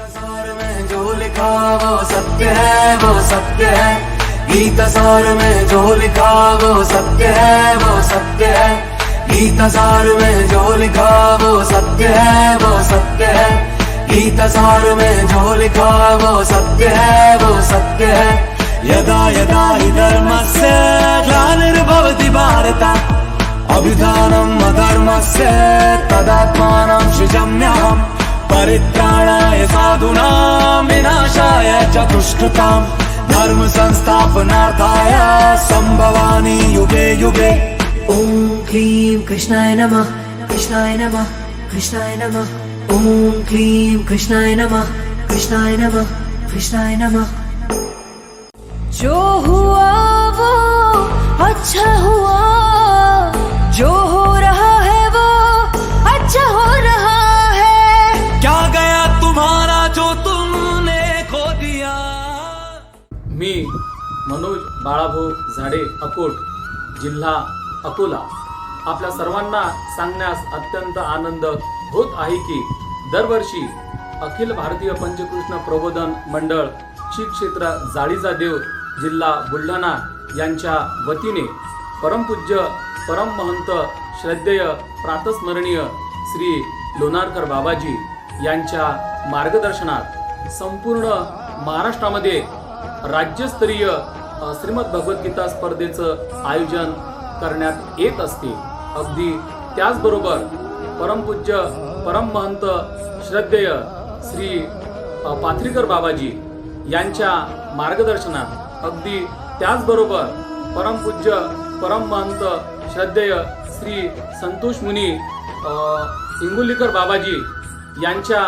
सार में जो लिखा वो सत्य है वो सत्य है। गीत सार में जो लिखा वो सत्य है वो सत्य है। गीत सार में जो लिखा वो सत्य है वो सत्य है। गीत में जो लिखा वो सत्य है वो सत्य है। यदा यदा हि धर्मस्य ग्लानिर्भवति भारत अभिधानम् अधर्मस्य। परित्राणाय साधूनां विनाशाय च दुष्कृताम् धर्म संस्थापनार्थाय सम्भवानि युगे युगे. ॐ क्लीं कृष्णाय नमः कृष्णाय नमः कृष्णाय नमः. ॐ क्लीं कृष्णाय नमः कृष्णाय नमः कृष्णाय नमः. जो हुआ वो मी मनोज बाळाभाऊ झाडे अकोट जिल्हा अकोला. आपल्या सर्वांना सांगण्यास अत्यंत आनंद होत आहे की दरवर्षी अखिल भारतीय पंचकृष्ण प्रबोधन मंडळ श्री क्षेत्र जाळीचा देव जिल्हा बुलढाणा यांच्या वतीने परमपूज्य परममहंत श्रद्धेय प्रातस्मरणीय श्री लोणारकर बाबाजी यांच्या मार्गदर्शनात संपूर्ण महाराष्ट्रामध्ये राज्यस्तरीय श्रीमद भगवद्गीता स्पर्धेचं आयोजन करण्यात येत असते. अगदी त्याचबरोबर परमपूज्य परममहंत श्रद्धेय श्री पाथरीकर बाबाजी यांच्या मार्गदर्शनात अगदी त्याचबरोबर परमपूज्य परममहंत श्रद्धेय श्री संतोष मुनी इंगुलीकर बाबाजी यांच्या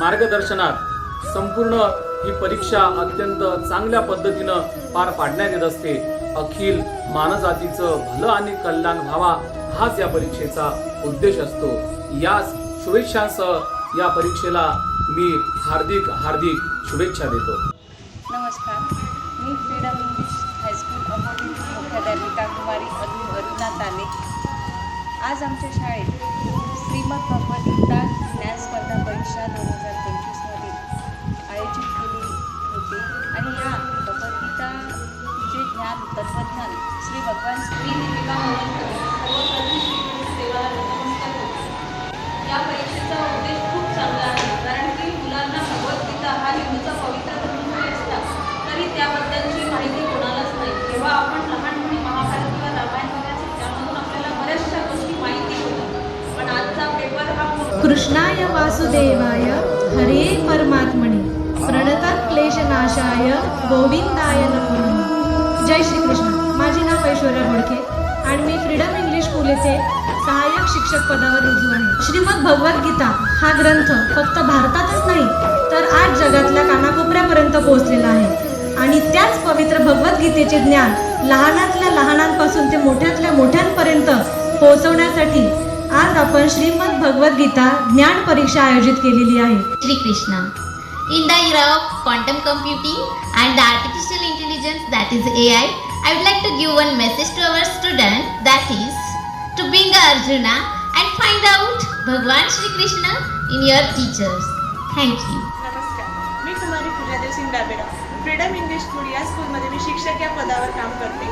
मार्गदर्शनात संपूर्ण ही परीक्षा अत्यंत चांगल्या पद्धतीनं पार पाडण्यात येत असते. अखिल मानवजातीचं भलं आणि कल्याण व्हावा हाच या परीक्षेचा उद्देश असतो. याच शुभेच्छांसह या परीक्षेला मी हार्दिक हार्दिक शुभेच्छा देतो. नमस्कार. मी freedom English high school Amoli मुख्याध्यापिका कुमारी अरुण अरुणा ताने आज आमच्या शाळेत श्रीमद भगवद्गीता ज्ञान स्पर्धा परीक्षा दोन हजार पंचवीस भगवान श्री भगवान श्री या परीक्षेचा उद्देश खूप चांगला आहे. कारण की मुलांना भगवद्गीता हा हिंदूचा पवित्र ग्रंथ असला तरी त्याबद्दलची माहिती कोणालाच नाही. जेव्हा आपण लहानपणी महाभारत किंवा रामायण बघायचो त्यामधून आपल्याला बऱ्याचशा गोष्टी माहिती होतात पण आजचा पेपर हा कृष्णाय वासुदेवाय हरे परमात्मने प्रणतक्लेशनाशाय गोविंदाय नमो नमः. जय श्रीकृष्ण. माझे नाव ऐश्वर्या बोडके आणि मी फ्रीडम इंग्लिश स्कूल येथे सहाय्यक शिक्षक पदावर रुजू आहे. श्रीमद भगवद्गीता हा ग्रंथ फक्त भारतातच नाही तर आज जगातल्या कानाकोपऱ्यापर्यंत पोहोचलेला आहे. आणि त्याच पवित्र भगवद्गीतेचे ज्ञान लहानातल्या लहानांपासून ते मोठ्यातल्या मोठ्यांपर्यंत पोहोचवण्यासाठी आज आपण श्रीमद भगवद्गीता ज्ञान परीक्षा आयोजित केलेली आहे. Shri Krishna In the era of quantum computing and the artificial intelligence that is AI, I would like to give one message to our student that is to bring Arjuna and find out Bhagwan Shri Krishna in your teachers. Thank you. नमस्कार मी कुमारी Pujadev Singh Dabera freedom English school या स्कूलमध्ये मी शिक्षक या पदावर काम करते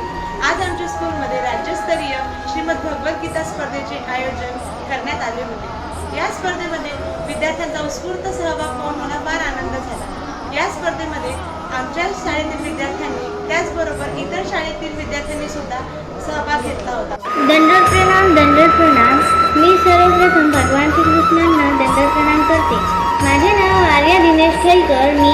आज आमच्या स्कूलमध्ये राज्यस्तरीय श्रीमद भगवद्गीता स्पर्धेचे आयोजन करण्यात आले होते या स्पर्धेमध्ये विद्यार्थ्यांचा उत्स्फूर्त सहभाग पाहून मला फार आनंद झाला या स्पर्धेमध्ये आमच्या शाळेतील विद्यार्थ्यांनी त्याचबरोबर इतर शाळेतील विद्यार्थ्यांनी सुद्धा सहभाग घेतला होता. दंडोत प्रणाम दंडोत प्रणाम. मी सर्वप्रथम भगवान श्रीकृष्णांना दंडोत प्रणाम करते. माझे नाव आर्या दिनेश खेलकर. मी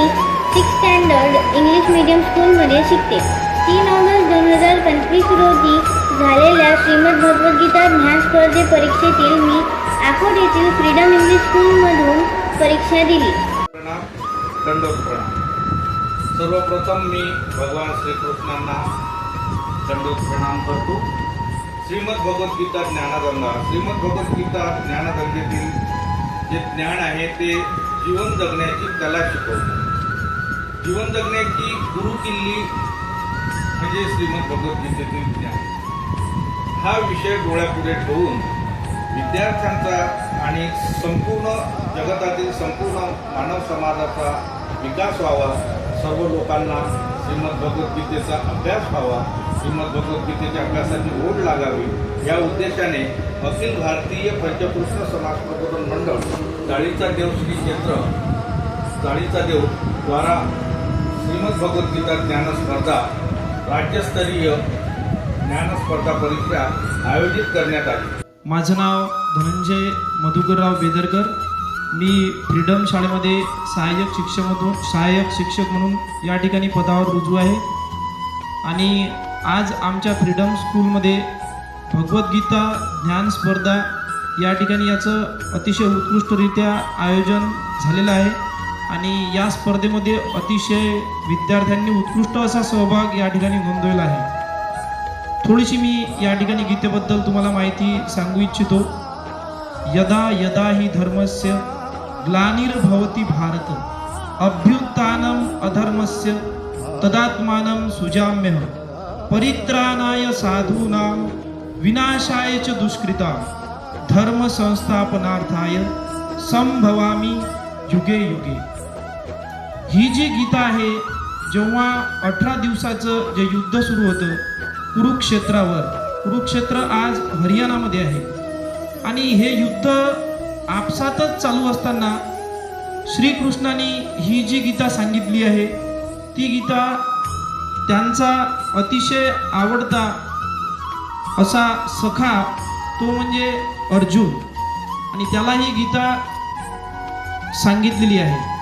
सिक्स स्टँडर्ड इंग्लिश मीडियम स्कूलमध्ये शिकते. तीन ऑगस्ट दोन हजार पंचवीस रोजी झालेल्या श्रीमद भगवद्गीता ज्ञान स्पर्धे परीक्षेतील मी अकोट येथील फ्रीडम इंग्लिश स्कूलमधून परीक्षा दिली. प्रणाम दंडोत प्रणाम. सर्वप्रथम मी भगवान श्रीकृष्णांना दंडोत प्रणाम करतो. श्रीमद भगवद्गीता ज्ञानगंगा. श्रीमद भगवद्गीता ज्ञानगंगेतील जे ज्ञान आहे ते जीवन जगण्याची कला शिकवते. जीवन जगण्याची गुरुकिल्ली म्हणजे श्रीमद भगवद्गीतेतील ज्ञान. हा विषय डोळ्यापुढे ठेवून विद्यार्थ्यांचा आणि संपूर्ण जगतातील संपूर्ण मानव समाजाचा विकास व्हावा सर्व लोकांना श्रीमद भगवद्गीतेचा अभ्यास व्हावा श्रीमद भगवद्गीतेच्या अभ्यासाची ओढ लागावी. या उद्देशाने अखिल भारतीय पंचकृष्ण समाज प्रबोधन मंडळ चाळीचा देव श्री क्षेत्र चाळीचा देव द्वारा श्रीमद भगवद्गीता ज्ञान स्पर्धा राज्यस्तरीय ज्ञान स्पर्धा परीक्षा आयोजित करण्यात आली. माझं नाव धनंजय मधुकरराव बेदरकर. मी फ्रीडम शाळेमध्ये सहाय्यक शिक्षकमधून सहाय्यक शिक्षक म्हणून या ठिकाणी पदावर रुजू आहे. आणि आज आमच्या फ्रीडम स्कूलमध्ये भगवद्गीता ज्ञान स्पर्धा या ठिकाणी याचं अतिशय उत्कृष्टरित्या आयोजन झालेलं आहे. आणि या स्पर्धेमध्ये अतिशय विद्यार्थ्यांनी उत्कृष्ट असा सहभाग या ठिकाणी नोंदवलेला आहे. थोडीशी मी या ठिकाणी गीतेबद्दल तुम्हाला माहिती सांगू इच्छितो. यदा यदा ही धर्मस्य ग्लानिर्भवती भारत। अभ्युत्थानम अधर्मस्य तदात्मानं सुजाम्यह परित्राणाय साधूनां विनाशाय च दुष्कृता धर्म संस्थापनार्थाय संभवामी युगे युगे। ही जी गीता आहे जेव्हा अठरा दिवसाचं जे युद्ध सुरू होतं कुरुक्षेत्रावर. कुरुक्षेत्र आज हरियाणामध्ये आहे. आणि हे युद्ध आपसातच चालू असताना श्रीकृष्णाने ही जी गीता सांगितली आहे ती गीता त्यांचा अतिशय आवडता असा सखा तो म्हणजे अर्जुन. आणि त्याला ही गीता सांगितलेली आहे.